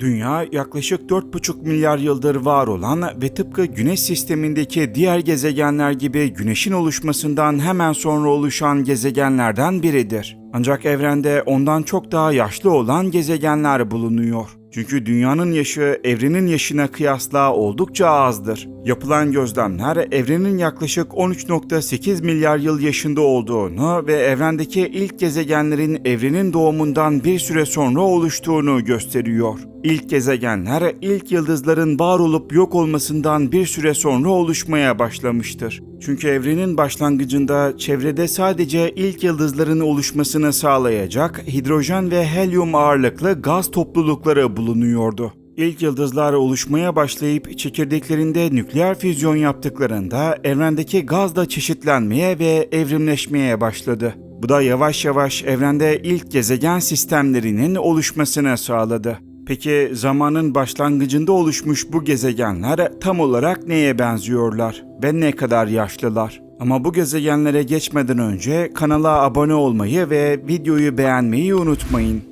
Dünya yaklaşık 4,5 milyar yıldır var olan ve tıpkı Güneş sistemindeki diğer gezegenler gibi Güneş'in oluşmasından hemen sonra oluşan gezegenlerden biridir. Ancak evrende ondan çok daha yaşlı olan gezegenler bulunuyor. Çünkü dünyanın yaşı evrenin yaşına kıyasla oldukça azdır. Yapılan gözlemler evrenin yaklaşık 13.8 milyar yıl yaşında olduğunu ve evrendeki ilk gezegenlerin evrenin doğumundan bir süre sonra oluştuğunu gösteriyor. İlk gezegenler ilk yıldızların var olup yok olmasından bir süre sonra oluşmaya başlamıştır. Çünkü evrenin başlangıcında çevrede sadece ilk yıldızların oluşmasını sağlayacak hidrojen ve helyum ağırlıklı gaz toplulukları bulunuyordu. İlk yıldızlar oluşmaya başlayıp çekirdeklerinde nükleer füzyon yaptıklarında evrendeki gaz da çeşitlenmeye ve evrimleşmeye başladı. Bu da yavaş yavaş evrende ilk gezegen sistemlerinin oluşmasını sağladı. Peki zamanın başlangıcında oluşmuş bu gezegenler tam olarak neye benziyorlar ve ne kadar yaşlılar? Ama bu gezegenlere geçmeden önce kanala abone olmayı ve videoyu beğenmeyi unutmayın.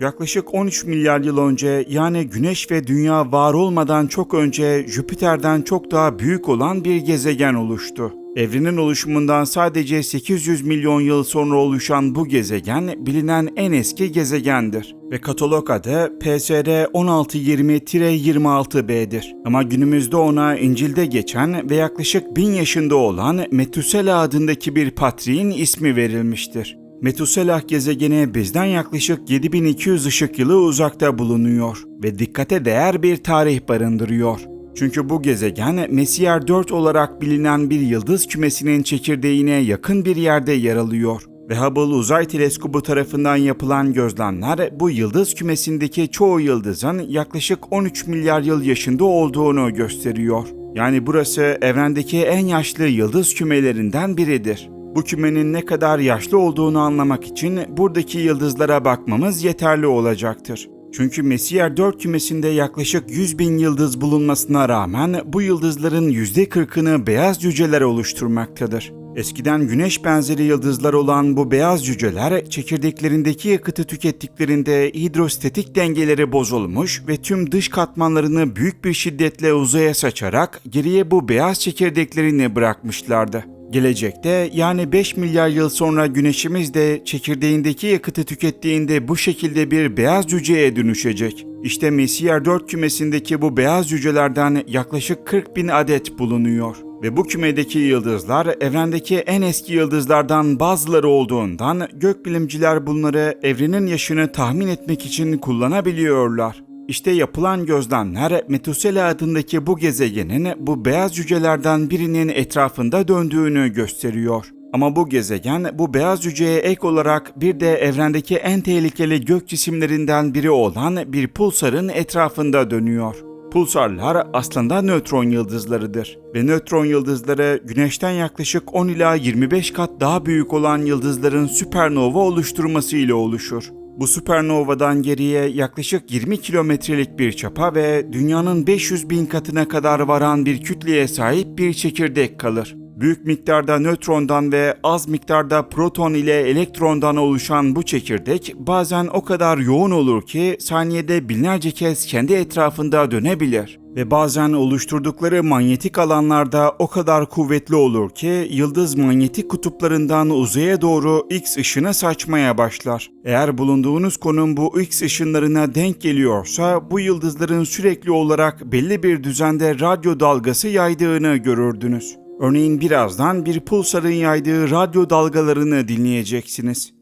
Yaklaşık 13 milyar yıl önce yani Güneş ve Dünya var olmadan çok önce Jüpiter'den çok daha büyük olan bir gezegen oluştu. Evrenin oluşumundan sadece 800 milyon yıl sonra oluşan bu gezegen bilinen en eski gezegendir ve katalog adı PSR 1620-26b'dir. Ama günümüzde ona İncil'de geçen ve yaklaşık 1000 yaşında olan Metusela adındaki bir patriğin ismi verilmiştir. Metuselah gezegeni bizden yaklaşık 7200 ışık yılı uzakta bulunuyor ve dikkate değer bir tarih barındırıyor. Çünkü bu gezegen Messier 4 olarak bilinen bir yıldız kümesinin çekirdeğine yakın bir yerde yer alıyor ve Hubble Uzay Teleskobu tarafından yapılan gözlemler bu yıldız kümesindeki çoğu yıldızın yaklaşık 13 milyar yıl yaşında olduğunu gösteriyor. Yani burası evrendeki en yaşlı yıldız kümelerinden biridir. Bu kümenin ne kadar yaşlı olduğunu anlamak için buradaki yıldızlara bakmamız yeterli olacaktır. Çünkü Messier 4 kümesinde yaklaşık 100 bin yıldız bulunmasına rağmen bu yıldızların %40'ını beyaz cüceler oluşturmaktadır. Eskiden güneş benzeri yıldızlar olan bu beyaz cüceler çekirdeklerindeki yakıtı tükettiklerinde hidrostatik dengeleri bozulmuş ve tüm dış katmanlarını büyük bir şiddetle uzaya saçarak geriye bu beyaz çekirdeklerini bırakmışlardı. Gelecekte yani 5 milyar yıl sonra güneşimiz de çekirdeğindeki yakıtı tükettiğinde bu şekilde bir beyaz cüceye dönüşecek. İşte Messier 4 kümesindeki bu beyaz cücelerden yaklaşık 40 bin adet bulunuyor. Ve bu kümedeki yıldızlar evrendeki en eski yıldızlardan bazıları olduğundan gökbilimciler bunları evrenin yaşını tahmin etmek için kullanabiliyorlar. İşte yapılan gözlemler Metusela adındaki bu gezegenin bu beyaz cücelerden birinin etrafında döndüğünü gösteriyor. Ama bu gezegen bu beyaz cüceye ek olarak bir de evrendeki en tehlikeli gök cisimlerinden biri olan bir pulsarın etrafında dönüyor. Pulsarlar aslında nötron yıldızlarıdır ve nötron yıldızları Güneş'ten yaklaşık 10 ila 25 kat daha büyük olan yıldızların süpernova oluşturması ile oluşur. Bu süpernovadan geriye yaklaşık 20 kilometrelik bir çapa ve dünyanın 500 bin katına kadar varan bir kütleye sahip bir çekirdek kalır. Büyük miktarda nötrondan ve az miktarda proton ile elektrondan oluşan bu çekirdek bazen o kadar yoğun olur ki saniyede binlerce kez kendi etrafında dönebilir. Ve bazen oluşturdukları manyetik alanlarda o kadar kuvvetli olur ki yıldız manyetik kutuplarından uzaya doğru X ışını saçmaya başlar. Eğer bulunduğunuz konum bu X ışınlarına denk geliyorsa bu yıldızların sürekli olarak belli bir düzende radyo dalgası yaydığını görürdünüz. Örneğin birazdan bir pulsarın yaydığı radyo dalgalarını dinleyeceksiniz.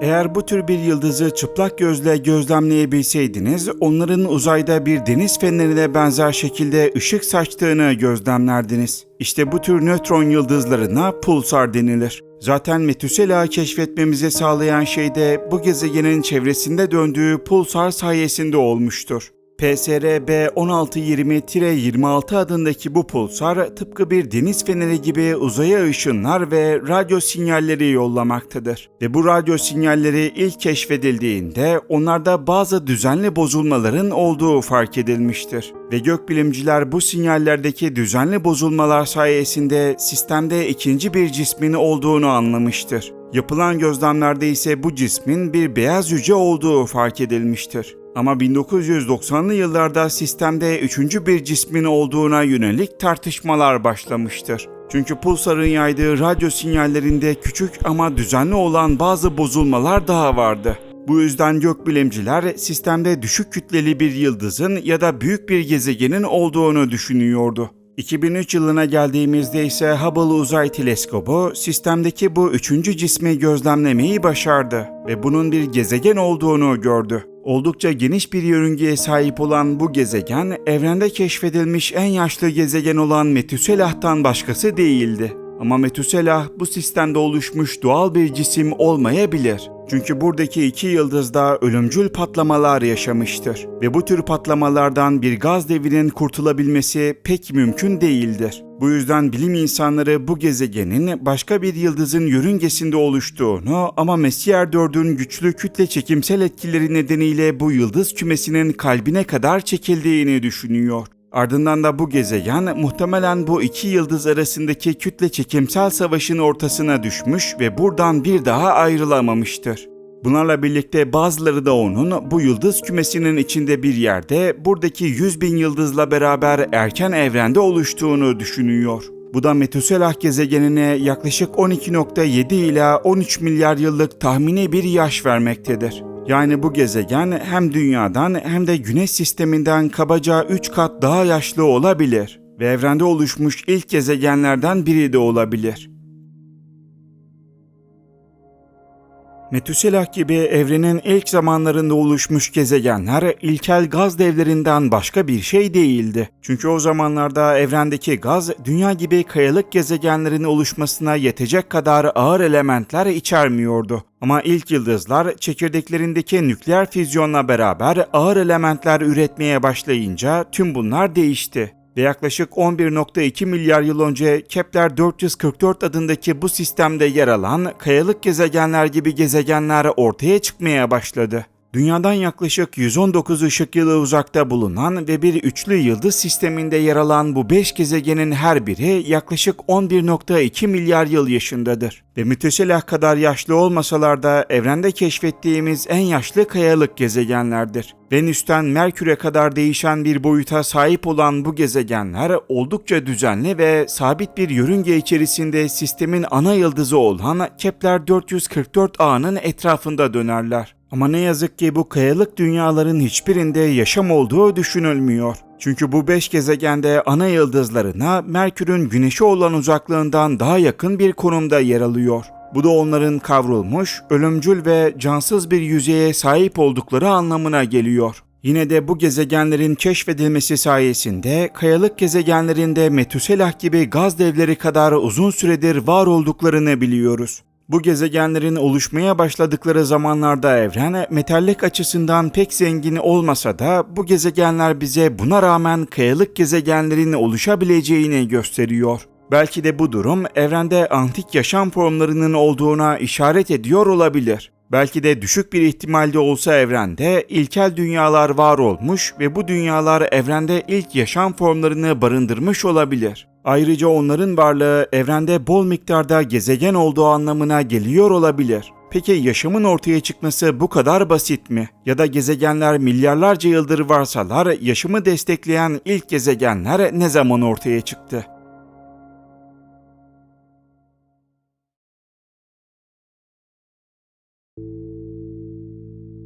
Eğer bu tür bir yıldızı çıplak gözle gözlemleyebilseydiniz, onların uzayda bir deniz fenerine benzer şekilde ışık saçtığını gözlemlerdiniz. İşte bu tür nötron yıldızlarına pulsar denilir. Zaten Metusela'yı keşfetmemizi sağlayan şey de bu gezegenin çevresinde döndüğü pulsar sayesinde olmuştur. PSRB 1620-26 adındaki bu pulsar tıpkı bir deniz feneri gibi uzaya ışınlar ve radyo sinyalleri yollamaktadır. Ve bu radyo sinyalleri ilk keşfedildiğinde onlarda bazı düzenli bozulmaların olduğu fark edilmiştir. Ve gökbilimciler bu sinyallerdeki düzenli bozulmalar sayesinde sistemde ikinci bir cismin olduğunu anlamıştır. Yapılan gözlemlerde ise bu cismin bir beyaz hücre olduğu fark edilmiştir. Ama 1990'lı yıllarda sistemde üçüncü bir cismin olduğuna yönelik tartışmalar başlamıştır. Çünkü pulsarın yaydığı radyo sinyallerinde küçük ama düzenli olan bazı bozulmalar daha vardı. Bu yüzden gökbilimciler sistemde düşük kütleli bir yıldızın ya da büyük bir gezegenin olduğunu düşünüyordu. 2003 yılına geldiğimizde ise Hubble Uzay Teleskobu sistemdeki bu üçüncü cismi gözlemlemeyi başardı ve bunun bir gezegen olduğunu gördü. Oldukça geniş bir yörüngeye sahip olan bu gezegen, evrende keşfedilmiş en yaşlı gezegen olan Metüselah'tan başkası değildi. Ama Metüselah bu sistemde oluşmuş doğal bir cisim olmayabilir. Çünkü buradaki iki yıldızda ölümcül patlamalar yaşamıştır ve bu tür patlamalardan bir gaz devinin kurtulabilmesi pek mümkün değildir. Bu yüzden bilim insanları bu gezegenin başka bir yıldızın yörüngesinde oluştuğunu ama Messier 4'ün güçlü kütle çekimsel etkileri nedeniyle bu yıldız kümesinin kalbine kadar çekildiğini düşünüyor. Ardından da bu gezegen muhtemelen bu iki yıldız arasındaki kütle çekimsel savaşın ortasına düşmüş ve buradan bir daha ayrılamamıştır. Bunlarla birlikte bazıları da onun bu yıldız kümesinin içinde bir yerde buradaki 100 bin yıldızla beraber erken evrende oluştuğunu düşünüyor. Bu da Metuselah gezegenine yaklaşık 12.7 ila 13 milyar yıllık tahmini bir yaş vermektedir. Yani bu gezegen hem dünyadan hem de güneş sisteminden kabaca 3 kat daha yaşlı olabilir ve evrende oluşmuş ilk gezegenlerden biri de olabilir. Metüselah gibi evrenin ilk zamanlarında oluşmuş gezegenler ilkel gaz devlerinden başka bir şey değildi. Çünkü o zamanlarda evrendeki gaz dünya gibi kayalık gezegenlerin oluşmasına yetecek kadar ağır elementler içermiyordu. Ama ilk yıldızlar çekirdeklerindeki nükleer füzyonla beraber ağır elementler üretmeye başlayınca tüm bunlar değişti ve yaklaşık 11.2 milyar yıl önce Kepler 444 adındaki bu sistemde yer alan kayalık gezegenler gibi gezegenler ortaya çıkmaya başladı. Dünyadan yaklaşık 119 ışık yılı uzakta bulunan ve bir üçlü yıldız sisteminde yer alan bu 5 gezegenin her biri yaklaşık 11.2 milyar yıl yaşındadır. Ve müteselah kadar yaşlı olmasalar da evrende keşfettiğimiz en yaşlı kayalık gezegenlerdir. Venüs'ten Merkür'e kadar değişen bir boyuta sahip olan bu gezegenler oldukça düzenli ve sabit bir yörünge içerisinde sistemin ana yıldızı olan Kepler 444 A'nın etrafında dönerler. Ama ne yazık ki bu kayalık dünyaların hiçbirinde yaşam olduğu düşünülmüyor. Çünkü bu beş gezegende ana yıldızlarına Merkür'ün güneşe olan uzaklığından daha yakın bir konumda yer alıyor. Bu da onların kavrulmuş, ölümcül ve cansız bir yüzeye sahip oldukları anlamına geliyor. Yine de bu gezegenlerin keşfedilmesi sayesinde kayalık gezegenlerinde Metuselah gibi gaz devleri kadar uzun süredir var olduklarını biliyoruz. Bu gezegenlerin oluşmaya başladıkları zamanlarda evren metallik açısından pek zengin olmasa da bu gezegenler bize buna rağmen kayalık gezegenlerin oluşabileceğini gösteriyor. Belki de bu durum evrende antik yaşam formlarının olduğuna işaret ediyor olabilir. Belki de düşük bir ihtimalde olsa evrende ilkel dünyalar var olmuş ve bu dünyalar evrende ilk yaşam formlarını barındırmış olabilir. Ayrıca onların varlığı evrende bol miktarda gezegen olduğu anlamına geliyor olabilir. Peki yaşamın ortaya çıkması bu kadar basit mi? Ya da gezegenler milyarlarca yıldır varsalar yaşamı destekleyen ilk gezegenler ne zaman ortaya çıktı?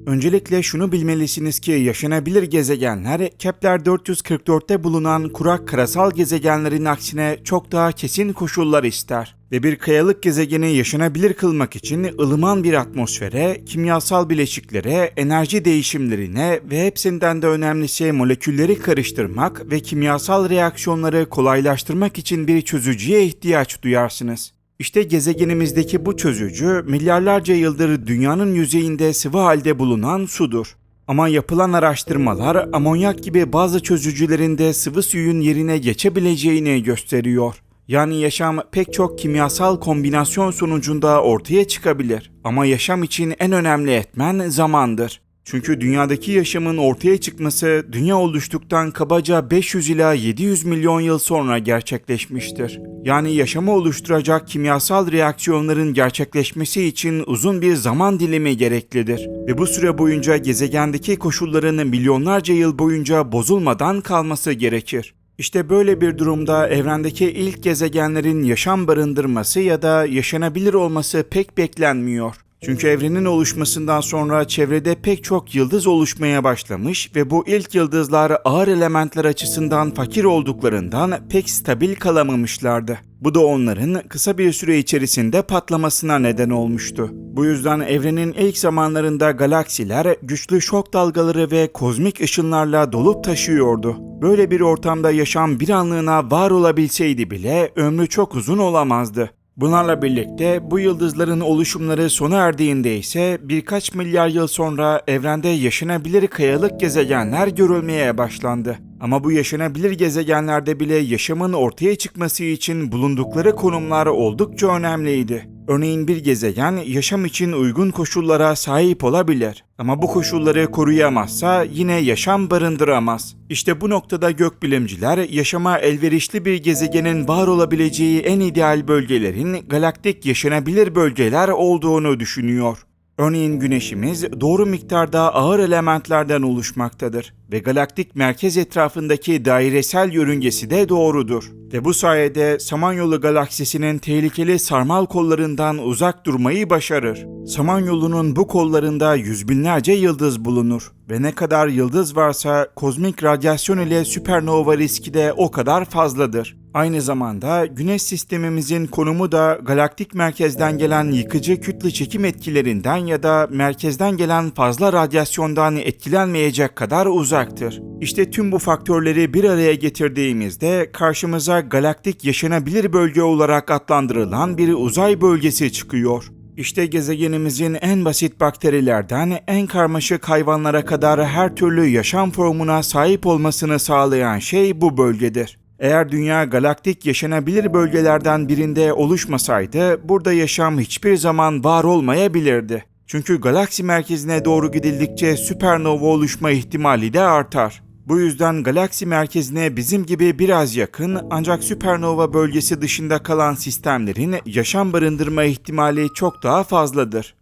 Öncelikle şunu bilmelisiniz ki yaşanabilir gezegenler Kepler 444'te bulunan kurak karasal gezegenlerin aksine çok daha kesin koşullar ister ve bir kayalık gezegeni yaşanabilir kılmak için ılıman bir atmosfere, kimyasal bileşiklere, enerji değişimlerine ve hepsinden de önemlisi molekülleri karıştırmak ve kimyasal reaksiyonları kolaylaştırmak için bir çözücüye ihtiyaç duyarsınız. İşte gezegenimizdeki bu çözücü milyarlarca yıldır dünyanın yüzeyinde sıvı halde bulunan sudur. Ama yapılan araştırmalar amonyak gibi bazı çözücülerinde sıvı suyun yerine geçebileceğini gösteriyor. Yani yaşam pek çok kimyasal kombinasyon sonucunda ortaya çıkabilir. Ama yaşam için en önemli etmen zamandır. Çünkü dünyadaki yaşamın ortaya çıkması dünya oluştuktan kabaca 500 ila 700 milyon yıl sonra gerçekleşmiştir. Yani yaşamı oluşturacak kimyasal reaksiyonların gerçekleşmesi için uzun bir zaman dilimi gereklidir. Ve bu süre boyunca gezegendeki koşulların milyonlarca yıl boyunca bozulmadan kalması gerekir. İşte böyle bir durumda evrendeki ilk gezegenlerin yaşam barındırması ya da yaşanabilir olması pek beklenmiyor. Çünkü evrenin oluşmasından sonra çevrede pek çok yıldız oluşmaya başlamış ve bu ilk yıldızlar ağır elementler açısından fakir olduklarından pek stabil kalamamışlardı. Bu da onların kısa bir süre içerisinde patlamasına neden olmuştu. Bu yüzden evrenin ilk zamanlarında galaksiler güçlü şok dalgaları ve kozmik ışınlarla dolup taşıyordu. Böyle bir ortamda yaşam bir anlığına var olabilseydi bile ömrü çok uzun olamazdı. Bunlarla birlikte bu yıldızların oluşumları sona erdiğinde ise birkaç milyar yıl sonra evrende yaşanabilir kayalık gezegenler görülmeye başlandı. Ama bu yaşanabilir gezegenlerde bile yaşamın ortaya çıkması için bulundukları konumlar oldukça önemliydi. Örneğin bir gezegen yaşam için uygun koşullara sahip olabilir. Ama bu koşulları koruyamazsa yine yaşam barındıramaz. İşte bu noktada gökbilimciler yaşama elverişli bir gezegenin var olabileceği en ideal bölgelerin galaktik yaşanabilir bölgeler olduğunu düşünüyor. Örneğin güneşimiz doğru miktarda ağır elementlerden oluşmaktadır ve galaktik merkez etrafındaki dairesel yörüngesi de doğrudur. Ve bu sayede Samanyolu galaksisinin tehlikeli sarmal kollarından uzak durmayı başarır. Samanyolu'nun bu kollarında yüz binlerce yıldız bulunur ve ne kadar yıldız varsa kozmik radyasyon ile süpernova riski de o kadar fazladır. Aynı zamanda güneş sistemimizin konumu da galaktik merkezden gelen yıkıcı kütle çekim etkilerinden ya da merkezden gelen fazla radyasyondan etkilenmeyecek kadar uzaktır. İşte tüm bu faktörleri bir araya getirdiğimizde karşımıza galaktik yaşanabilir bölge olarak adlandırılan bir uzay bölgesi çıkıyor. İşte gezegenimizin en basit bakterilerden en karmaşık hayvanlara kadar her türlü yaşam formuna sahip olmasını sağlayan şey bu bölgedir. Eğer dünya galaktik yaşanabilir bölgelerden birinde oluşmasaydı burada yaşam hiçbir zaman var olmayabilirdi. Çünkü galaksi merkezine doğru gidildikçe süpernova oluşma ihtimali de artar. Bu yüzden galaksi merkezine bizim gibi biraz yakın ancak süpernova bölgesi dışında kalan sistemlerin yaşam barındırma ihtimali çok daha fazladır.